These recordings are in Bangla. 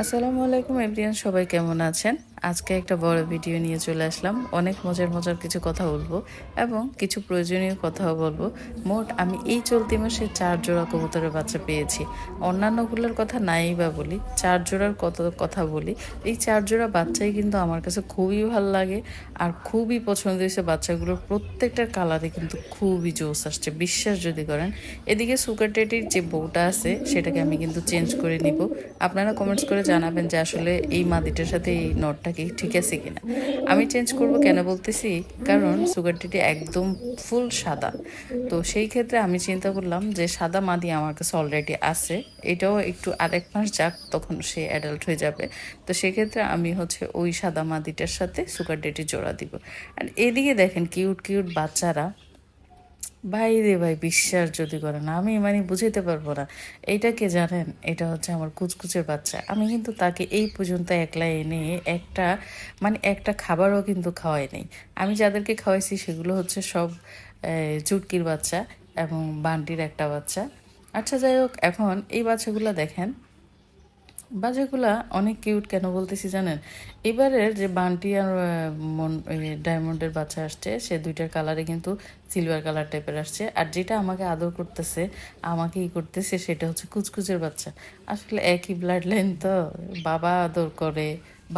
আসসালামু আলাইকুম এভরিয়ান সবাই কেমন আছেন? আজকে একটা বড় ভিডিও নিয়ে চলে আসলাম। অনেক মজার মজার কিছু কথা বলব এবং কিছু প্রয়োজনীয় কথাও বলব। মোট আমি এই চলতি মাসে চার জোড়া কবুতরের বাচ্চা পেয়েছি। অন্যান্যগুলোর কথা নাই বা বলি, চার জোড়ার কত কথা বলি। এই চার জোড়া বাচ্চাই কিন্তু আমার কাছে খুবই ভালো লাগে আর খুবই পছন্দ হয়েছে বাচ্চাগুলোর প্রত্যেকটার কালারে কিন্তু খুবই জোস আসছে, বিশ্বাস যদি করেন। এদিকে সুগার ডেটির যে বউটা আছে, সেটাকে আমি কিন্তু চেঞ্জ করে নিব। আপনারা কমেন্টস করে জানাবেন যে আসলে এই মাদিটার সাথে এই নটটা কি ঠিক আছে কিনা। আমি চেঞ্জ করব কেন বলতেছি? কারণ সুগার টিটি একদম ফুল সাদা। তো সেই ক্ষেত্রে আমি চিন্তা করলাম যে সাদা মাদি আমার কাছে অলরেডি আছে। এটাও একটু আরেক মাস যাক, তখন সে অ্যাডাল্ট হয়ে যাবে। তো সেক্ষেত্রে আমি হচ্ছে ওই সাদা মাদিটার সাথে সুগার ডেটি জোড়া দিব। আর এদিকে দেখেন কিউট কিউট বাচ্চারা ভাই রে ভাই, বিশ্বাস যদি করেন আমি মানে বুঝাইতে পারব না। এটা কে জানেন? এটা হচ্ছে আমার কুচকুচের বাচ্চা। আমি কিন্তু তাকে এই পর্যন্ত একলা এনে একটা মানে একটা খাবারও কিন্তু খাওয়াই নেই। আমি যাদেরকে খাওয়াইছি সেগুলো হচ্ছে সব চুটকির বাচ্চা এবং বান্টির একটা বাচ্চা। আচ্ছা যাই হোক, এখন এই বাচ্চাগুলো দেখেন। বাচ্চাগুলা অনেক কিউট কেন বলতেছি জানেন? এবারের যে বান্টি আর মন ডায়মন্ডের বাচ্চা আসছে, সে দুইটার কালারে কিন্তু সিলভার কালার টাইপের আসছে। আর যেটা আমাকে আদর করতেছে আমাকে ই করতেছে, সেটা হচ্ছে কুচকুচের বাচ্চা। আসলে একই ব্লাড লাইন তো, বাবা আদর করে,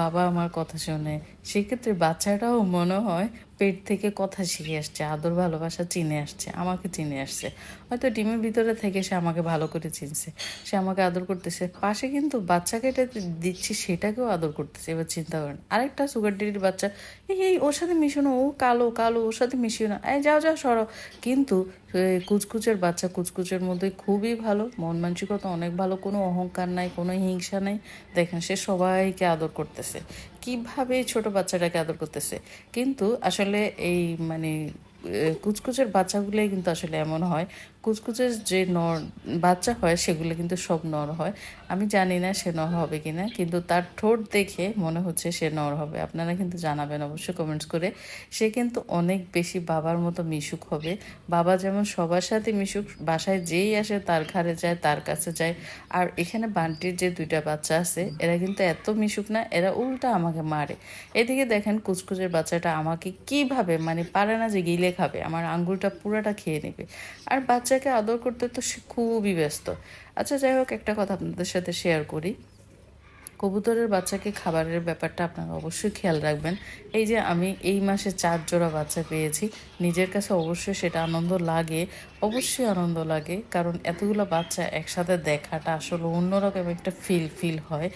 বাবা আমার কথা শোনে সেক্ষেত্রে বাচ্চাটাও মনে হয় পেট থেকে কথা শিখে আসছে, আদর ভালোবাসা চিনে আসছে, আমাকে চিনে আসছে। হয়তো ডিমের ভিতরে থেকে সে আমাকে ভালো করে চিনছে, সে আমাকে আদর করতেছে। পাশে কিন্তু বাচ্চাকে এটা দিচ্ছি, সেটাকেও আদর করতেছে। এবার চিন্তা করেন, আরেকটা সুগার ডেডির বাচ্চা, এই এই, ওর সাথে মিশো না, ও কালো কালো, ওর সাথে মিশিও না। এই, যাও যাও, সরো। কিন্তু কুচকুচের বাচ্চা, কুচকুচের মধ্যে খুবই ভালো, মন মানসিকতা অনেক ভালো, কোনো অহংকার নাই, কোনো হিংসা নাই। দেখেন, সে সবাইকে আদর করতেছে। কীভাবে ছোট বাচ্চাটাকে আদর করতেছে? কিন্তু আসলে এই মানে কুচকুচের বাচ্চাগুলোই কিন্তু আসলে এমন হয়। কুচকুচের যে নর, বাচ্চা হয়, সেগুলো কিন্তু সব নর হয়। আমি জানি না সে নর হবে কি না কিন্তু তার ঠোঁট দেখে মনে হচ্ছে সে নর হবে। আপনারা কিন্তু জানাবেন অবশ্যই কমেন্টস করে। সে কিন্তু অনেক বেশি বাবার মতো মিশুক হবে। বাবা যেমন সবার সাথে মিশুক, বাসায় যেই আসে তার ঘরে যায়, তার কাছে যায়। আর এখানে বান্টির যে দুইটা বাচ্চা আছে, এরা কিন্তু এত মিশুক না, এরা উল্টা আমাকে মারে। এদিকে দেখেন কুচকুচের বাচ্চাটা আমাকে কীভাবে মানে পারে না যে গিলে খাবে, আমার আঙ্গুলটা পুরাটা খেয়ে নেবে। আর বাচ্চাকে আদর করতে তো সে খুবই ব্যস্ত। আচ্ছা যাই হোক, একটা কথা আপনাদের সাথে শেয়ার করি। কবুতরের বাচ্চাকে খাবারের ব্যাপারটা আপনারা অবশ্যই খেয়াল রাখবেন। এই যে আমি এই মাসে চার জোড়া বাচ্চা পেয়েছি, নিজের কাছে অবশ্যই সেটা আনন্দ লাগে, অবশ্যই আনন্দ লাগে, কারণ এতগুলো বাচ্চা একসাথে দেখাটা আসলে অন্যরকম একটা ফিল ফিল হয়।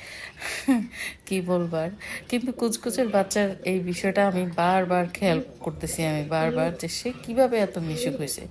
কি বলবার? কিন্তু কুচকুচের বাচ্চার এই বিষয়টা আমি বারবার খেয়াল করতেছি আমি, বারবার যে সে কীভাবে এত মিশুক হয়েছে।